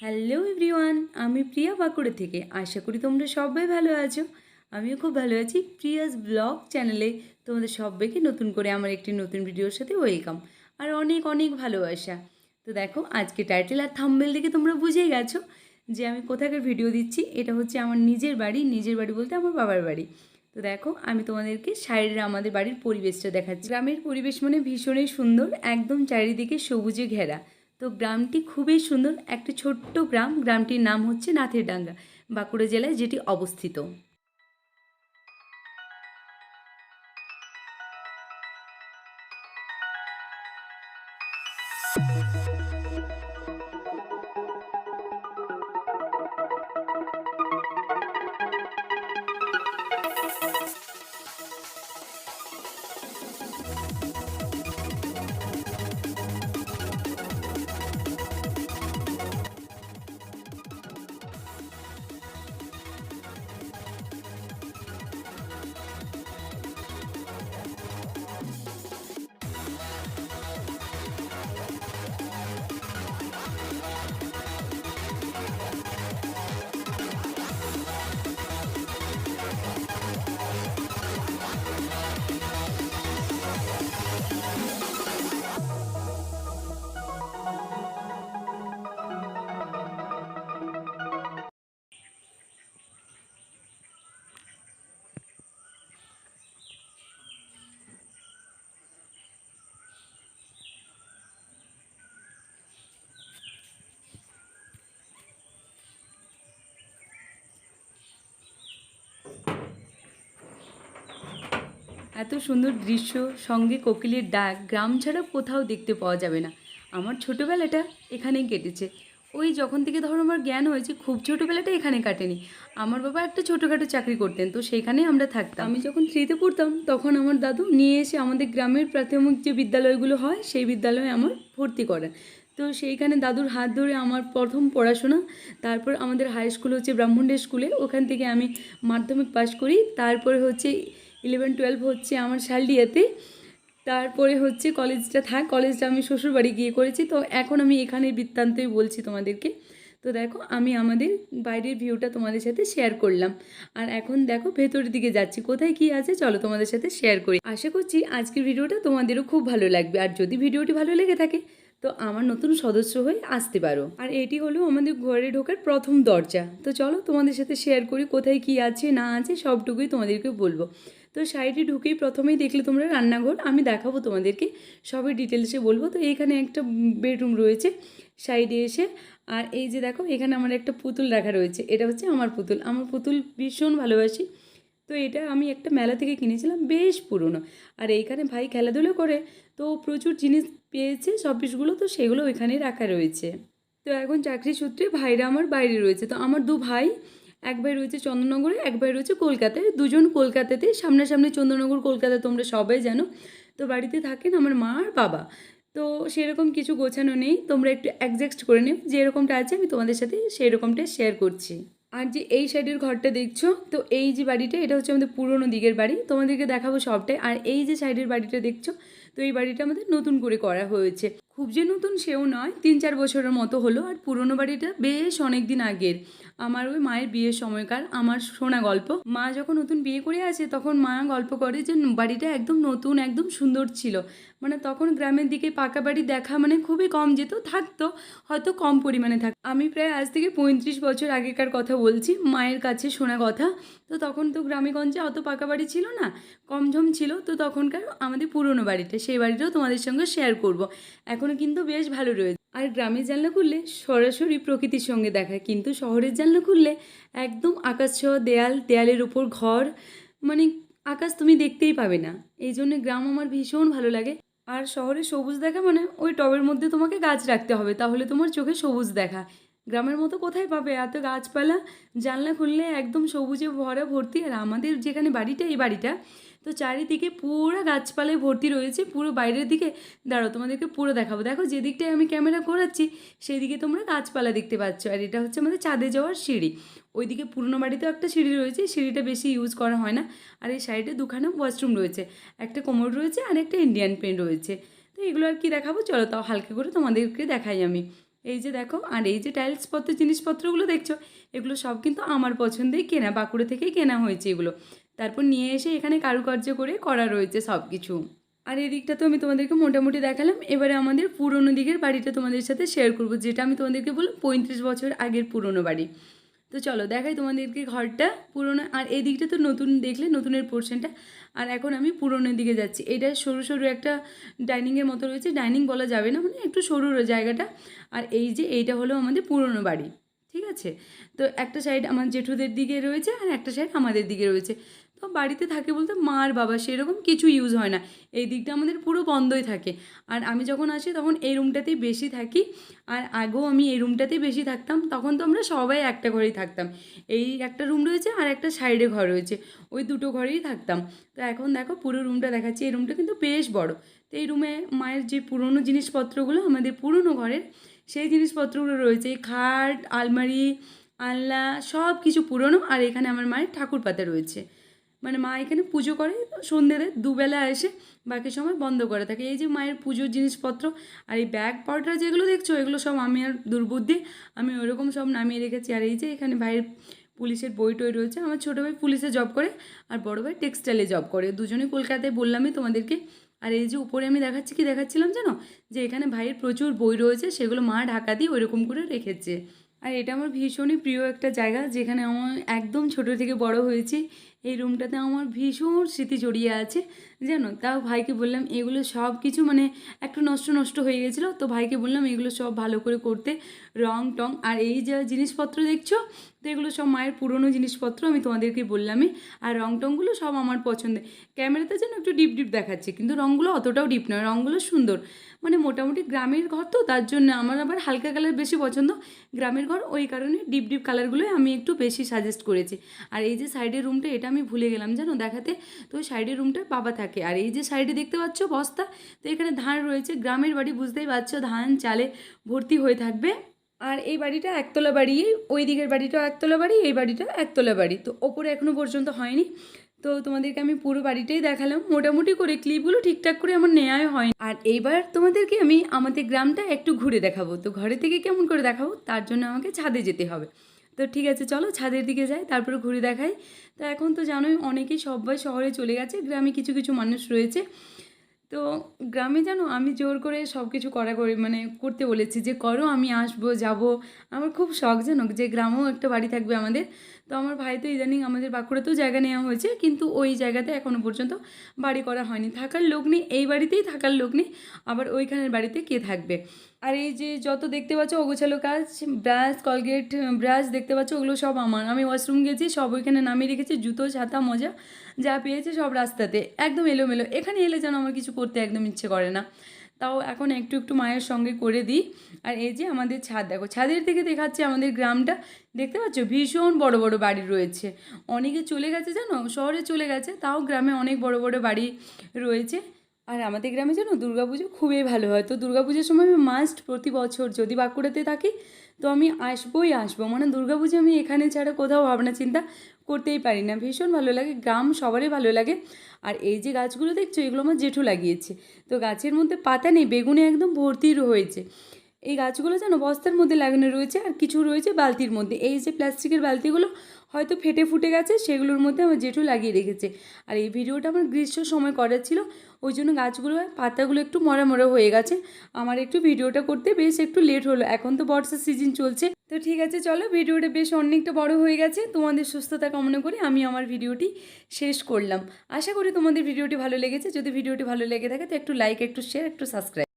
Hello everyone আমি প্রিয়া বাঁকুড়া থেকে। আশা করি তোমরা সবাই ভালো আছো। আমিও খুব ভালো আছি। প্রিয়াস ব্লগ চ্যানেলে তোমাদের সবাইকে নতুন করে আমার একটি নতুন ভিডিওর সাথে ওয়েলকাম। আর অনেক অনেক ভালোবাসা। তো দেখো, আজকে টাইটেল আর থাম্বেল দেখে তোমরা বুঝেই গেছো যে আমি কোথাকার ভিডিও দিচ্ছি। এটা হচ্ছে আমার নিজের বাড়ি নিজের বাড়ি বলতে আমার বাবার বাড়ি। তো দেখো, আমি তোমাদেরকে সাইডের আমাদের বাড়ির পরিবেশটা দেখাচ্ছি। গ্রামের পরিবেশ মানে ভীষণই সুন্দর, একদম চারিদিকে সবুজে ঘেরা। তো গ্রামটি খুবই সুন্দর। একটি ছোট্ট গ্রাম। গ্রামটির নাম হচ্ছে নাথের ডাঙ্গা বাঁকুড়া জেলায় যেটি অবস্থিত। এত সুন্দর দৃশ্য, সঙ্গে কোকিলের ডাক, গ্রাম ছাড়া কোথাও দেখতে পাওয়া যাবে না। আমার ছোটোবেলাটা এখানেই কেটেছে। ওই যখন থেকে ধরো আমার জ্ঞান হয়েছে, খুব ছোটোবেলাটা এখানে কাটেনি। আমার বাবা একটা ছোটোখাটো চাকরি করতেন, তো সেখানেই আমরা থাকতাম। আমি যখন থ্রিতে পড়তাম, তখন আমার দাদু নিয়ে এসে আমাদের গ্রামের প্রাথমিক যে বিদ্যালয়গুলো হয়, সেই বিদ্যালয়ে আমার ভর্তি করেন। তো সেইখানে দাদুর হাত ধরে আমার প্রথম পড়াশোনা, তারপর আমাদের হাই স্কুল হচ্ছে ব্রাহ্মণডে স্কুলে ওখান থেকে আমি মাধ্যমিক পাশ করি, তারপরে হচ্ছে ইলেভেন টুয়েলভ হচ্ছে আমার শালডিয়াতে তারপরে হচ্ছে কলেজটা থাক, কলেজটা আমি শ্বশুরবাড়ি গিয়ে করেছি। তো এখন আমি এখানের বৃত্তান্তই বলছি তোমাদেরকে। তো দেখো, আমি আমাদের বাইরের ভিউটা তোমাদের সাথে শেয়ার করলাম। আর এখন দেখো, ভেতরের দিকে যাচ্ছি। কোথায় কি আছে, চলো তোমাদের সাথে শেয়ার করি। আশা করছি আজকের ভিডিওটা তোমাদেরও খুব ভালো লাগবে। আর যদি ভিডিওটি ভালো লেগে থাকে, তো আমার নতুন সদস্য হয়ে আসতে পারো। আর এটি হলো আমাদের ঘরে ঢোকার প্রথম দরজা। তো চলো তোমাদের সাথে শেয়ার করি, কোথায় কি আছে, না আছে, সবটুকুই তোমাদেরকে বলব। তো সাইডে ঢুকেই প্রথমেই দেখলে তোমরা রান্নাঘর, আমি দেখাবো তোমাদেরকে, সবই ডিটেলসে বলব। তো এখানে একটা বেডরুম রয়েছে সাইডে এসে, আর এই যে দেখো, এখানে আমার একটা পুতুল রাখা রয়েছে, এটা হচ্ছে আমার পুতুল। আমার পুতুল ভীষণ ভালোবাসি। তো এটা আমি একটা মেলা থেকে কিনেছিলাম, বেশ পুরনো। আর এইখানে ভাই খেলাধুলো করে, তো প্রচুর জিনিস পেয়েছে শপিসগুলো তো সেগুলো ওইখানেই রাখা রয়েছে। তো এখন চাকরি সূত্রে ভাইরা আমার বাইরে রয়েছে। তো আমার দু ভাই এক ভাই রয়েছে চন্দননগরে এক ভাই রয়েছে কলকাতায়। দুজন কলকাতাতে, সামনাসামনি চন্দননগর কলকাতা তোমরা সবাই জানো। তো বাড়িতে থাকেন আমার মা আর বাবা। তো সেরকম কিছু গোছানো নেই, তোমরা একটু অ্যাডজাস্ট করে নিও। যেরকমটা আছে আমি তোমাদের সাথে সেই রকমটা শেয়ার করছি। আর যে এই সাইডের ঘরটা দেখছ, তো এই যে বাড়িটা, এটা হচ্ছে আমাদের পুরনো দিকের বাড়ি। তোমাদেরকে দেখাবো সবটাই। আর এই যে সাইডের বাড়িটা দেখছ, তো এই বাড়িটা আমাদের নতুন করে করা হয়েছে। খুব যে নতুন সেও নয়, তিন চার বছরের মতো হলো। আর পুরনো বাড়িটা বেশ অনেক দিন আগের। আমার ওই মায়ের বিয়ের সময়কার আমার শোনা গল্প। মা যখন নতুন বিয়ে করে আসে, তখন মা গল্প করে যে বাড়িটা একদম নতুন, একদম সুন্দর ছিল। মানে তখন গ্রামের দিকে পাকা বাড়ি দেখা মানে খুবই কম যেত, থাকতো, হয়তো কম পরিমাণে থাক আমি প্রায় আজ থেকে পঁয়ত্রিশ বছর আগেকার কথা বলছি, মায়ের কাছে শোনা কথা। তো তখন তো গ্রামেগঞ্জে অত পাকা বাড়ি ছিল না কমঝম ছিল। তো তখনকার আমাদের পুরনো বাড়িটা, সেই বাড়িটাও তোমাদের সঙ্গে শেয়ার করব। এখনও কিন্তু বেশ ভালো রয়েছে আর গ্রামের জানলা খুললে সরাসরি প্রকৃতির সঙ্গে দেখা, কিন্তু শহরের জানলা খুললে একদম আকাশ ছোঁয়া দেয়াল, দেয়ালের উপর ঘর মানে আকাশ তুমি দেখতেই পাবে না। এই জন্য গ্রাম আমার ভীষণ ভালো লাগে। আর শহরে সবুজ দেখা মানে ওই টবের মধ্যে তোমাকে গাছ রাখতে হবে, তাহলে তোমার চোখে সবুজ দেখা। গ্রামের মতো কোথায় পাবে? এত গাছপালা, জানলা খুললে একদম সবুজে ভরা ভর্তি। আর আমাদের যেখানে বাড়িটা, এই বাড়িটা, তো চারিদিকে পুরো গাছপালায় ভর্তি রয়েছে। পুরো বাইরের দিকে, দাঁড়াও তোমাদেরকে পুরো দেখাবো। দেখো যে দিকটায় আমি ক্যামেরা করাচ্ছি সেই দিকে তোমরা গাছপালা দেখতে পাচ্ছ। আর এটা হচ্ছে আমাদের চাঁদে যাওয়ার সিঁড়ি। ওইদিকে পুরনো বাড়িতেও একটা সিঁড়ি রয়েছে। সিঁড়িটা বেশি ইউজ করা হয় না। আর এই সাইডে দুখানা ওয়াশরুম রয়েছে। একটা কোমর রয়েছে আর একটা ইন্ডিয়ান পেন রয়েছে। তো এগুলো আর কি দেখাবো? চলো তাও হালকা করে তোমাদেরকে দেখাই আমি। এই যে দেখো, আর এই যে টাইলস পত্রের জিনিসপত্রগুলো দেখছ, এগুলো সব কিন্তু আমার পছন্দেই কেনা, বাঁকুড়া থেকে কেনা হয়েছে এগুলো। তারপর নিয়ে এসে এখানে কারুকার্য করে করা রয়েছে সব কিছু আর এদিকটা দিকটা তো আমি তোমাদেরকে মোটামুটি দেখালাম, এবারে আমাদের পুরনো দিকের বাড়িটা তোমাদের সাথে শেয়ার করব, যেটা আমি তোমাদেরকে বললাম পঁয়ত্রিশ বছর আগের পুরনো বাড়ি। তো চলো দেখাই তোমাদেরকে ঘরটা পুরনো, আর এই দিকটা তো নতুন দেখলে নতুনের পোর্শনটা আর এখন আমি পুরনোর দিকে যাচ্ছি। এটা সরু সরু একটা ডাইনিংয়ের মতো রয়েছে। ডাইনিং বলা যাবে না মানে একটু সরু জায়গাটা। আর এই যে এইটা হলো আমাদের পুরনো বাড়ি, ঠিক আছে? তো একটা সাইড আমার জেঠুদের দিকে রয়েছে, আর একটা সাইড আমাদের দিকে রয়েছে। তো বাড়িতে থাকে বলতে মা আর বাবা, সেরকম কিছু ইউজ হয় না। এই দিকটা আমাদের পুরো বন্ধই থাকে। আর আমি যখন আসি তখন এই রুমটাতেই বেশি থাকি। আর আগেও আমি এই রুমটাতেই বেশি থাকতাম, তখন তো আমরা সবাই একটা ঘরেই থাকতাম। এই একটা রুম রয়েছে আর একটা সাইডে ঘর রয়েছে। ওই দুটো ঘরেই থাকতাম। তো এখন দেখো পুরো রুমটা দেখাচ্ছি। এই রুমটা কিন্তু বেশ বড়। তো এই রুমে মায়ের যে পুরনো জিনিসপত্রগুলো আমাদের পুরনো ঘরের, সেই জিনিসপত্রগুলো রয়েছে। খাট, আলমারি, আলনা সব কিছু পুরনো। আর এখানে আমার মায়ের ঠাকুর পাতা রয়েছে। মানে মা এখানে পুজো করে সন্ধ্যেতে দুবেলা এসে বাকি সময় বন্ধ করে থাকে। এই যে মায়ের পুজোর জিনিসপত্র আর এই ব্যাগ পাউডার যেগুলো দেখছ, এগুলো সব আমি আর দুর্বুদ্ধি, আমি ওরকম সব নামিয়ে রেখেছি। আর এই যে এখানে ভাইয়ের পুলিশের বই টই রয়েছে, আমার ছোটো ভাই পুলিশে জব করে আর বড় ভাই টেক্সটাইলে জব করে। দুজনেই কলকাতায় বললামই তোমাদেরকে। আর এই যে উপরে আমি দেখাচ্ছি, কি দেখাচ্ছিলাম জানো? যে এখানে ভাইয়ের প্রচুর বই রয়েছে, সেগুলো মা ঢাকা দিয়ে ওইরকম করে রেখেছে। আর এটা আমার ভীষণই প্রিয় একটা জায়গা, যেখানে আমার একদম ছোটো থেকে বড় হয়েছি। এই রুমটাতে আমার ভীষণ স্মৃতি জড়িয়ে আছে। জানো, তাও ভাইকে বললাম, এগুলো সব কিছু মানে একটু নষ্ট নষ্ট হয়ে গেছিল, তো ভাইকে বললাম, এগুলো সব ভালো করে করতে। রং টং, আর এই যে জিনিসপত্র দেখছ, তো এগুলো সব মায়ের পুরনো জিনিসপত্র, আমি তোমাদেরকে বললামই। আর রং টংগুলো সব আমার পছন্দের। ক্যামেরাতে যেন একটু ডিপ ডিপ দেখাচ্ছে, কিন্তু রঙগুলো অতটাও ডিপ নয় রঙগুলো সুন্দর। মানে মোটামুটি গ্রামের ঘর তো, তার জন্য আমার আবার হালকা কালার বেশি পছন্দ। গ্রামের ঘর, ওই কারণে ডিপ ডিপ কালারগুলোই আমি একটু বেশি সাজেস্ট করেছি। আর এই যে সাইডের রুমটা এটা আমি ভুলে গেলাম, জানো? দেখাতে তো সাইডের রুমটা বাবা থাকে। আর এই যে সাইডে দেখতে পাচ্ছ বস্তা, তো এখানে ধান রয়েছে। গ্রামের বাড়ি বুঝতেই পারছ, ধান চালে ভর্তি হয়ে থাকবে। আর এই বাড়িটা একতলা বাড়ি, ওই দিকের বাড়িটাও একতলা বাড়ি, এই বাড়িটা একতলা বাড়ি। তো ওপরে এখনও পর্যন্ত হয়নি। তো তোমাদেরকে আমি পুরো বাড়িটাই দেখালাম। মোটামুটি করে ক্লিপগুলো ঠিকঠাক করে আমার নেওয়াই হয় আর এইবার তোমাদেরকে আমি আমাদের গ্রামটা একটু ঘুরে দেখাবো। তো ঘরে থেকে কেমন করে দেখাবো, তার জন্য আমাকে ছাদে যেতে হবে। তো ঠিক আছে, চলো ছাদের দিকে যাই, তারপরে ঘুরে দেখাই। তো এখন তো জানোই, অনেকেই সবাই শহরে চলে গেছে, গ্রামে কিছু কিছু মানুষ রয়েছে। তো গ্রামে জানো আমি জোর করে সব কিছু করা করি মানে করতে বলেছি যে করো আমি আসব, যাব। আমার খুব শখ জানো যে গ্রামেও একটা বাড়ি থাকবে আমাদের। তো আমার ভাই তো ইদানিং আমাদের বাঁকুড়াতেও জায়গা নেওয়া হয়েছে, কিন্তু ওই জায়গাতে এখনও পর্যন্ত বাড়ি করা হয়নি। থাকার লোক নেই, এই বাড়িতেই থাকার লোক নেই, আবার ওইখানের বাড়িতে কে থাকবে? আর এই যে যত দেখতে পাচ্ছ অগোছালো কাজ, ব্রাশ, কলগেট ব্রাশ দেখতে পাচ্ছ, ওগুলো সব আমার। আমি ওয়াশরুম গেছি, সব ওইখানে নামিয়ে রেখেছি, জুতো, ছাতা, মজা, যা পেয়েছে সব রাস্তাতে। একদম এলোমেলো। এখানে এলে যেন আমার কিছু করতে একদম ইচ্ছে করে না। তাও এখন একটু একটু মায়ের সঙ্গে করে দিই। আর এই যে আমাদের ছাদ, দেখো, ছাদের থেকে দেখাচ্ছে আমাদের গ্রামটা। দেখতে পাচ্ছ? ভীষণ বড় বড় বাড়ি রয়েছে। অনেকে চলে গেছে জানো? শহরে চলে গেছে, তাও গ্রামে অনেক বড় বড় বাড়ি রয়েছে। আর আমাদের গ্রামে জানো, দুর্গাপুজো খুবই ভালো হয়। তো দুর্গাপুজোর সময় আমি মাস্ট প্রতি বছর যদি বাঁকুড়াতে থাকি, তো আমি আসবোই আসব। মানে দুর্গাপুজো আমি এখানে ছাড়া কোথাও ভাবনা চিন্তা করতেই পারি না। ভীষণ ভালো লাগে, গ্রাম সবারই ভালো লাগে। আর এই যে গাছগুলো দেখছ, এগুলো আমার জেঠু লাগিয়েছে। তো গাছের মধ্যে পাতা নেই, বেগুনে একদম ভর্তি হয়েছে এই গাছগুলো যেন বস্তার মধ্যে লাগানো রয়েছে আর কিছু রয়েছে বালতির মধ্যে। এই যে প্লাস্টিকের বালতিগুলো হয়তো ফেটে ফুটে গেছে, সেগুলোর মধ্যে আমার জেঠু লাগিয়ে রেখেছে। আর এই ভিডিওটা আমার গ্রীষ্ম সময় করার ছিল, ওই জন্য গাছগুলো, পাতাগুলো একটু মরা মরা হয়ে গেছে। আমার একটু ভিডিওটা করতে বেশ একটু লেট হলো, এখন তো বর্ষার সিজন চলছে। তো ঠিক আছে, চলো ভিডিওটা বেশ অনেকটা বড় হয়ে গেছে। তোমাদের সুস্থতা কামনা করে আমি আমার ভিডিওটি শেষ করলাম। আশা করি তোমাদের ভিডিওটি ভালো লেগেছে। যদি ভিডিওটি ভালো লেগে থাকে, তো একটু লাইক একটু শেয়ার একটু সাবস্ক্রাইব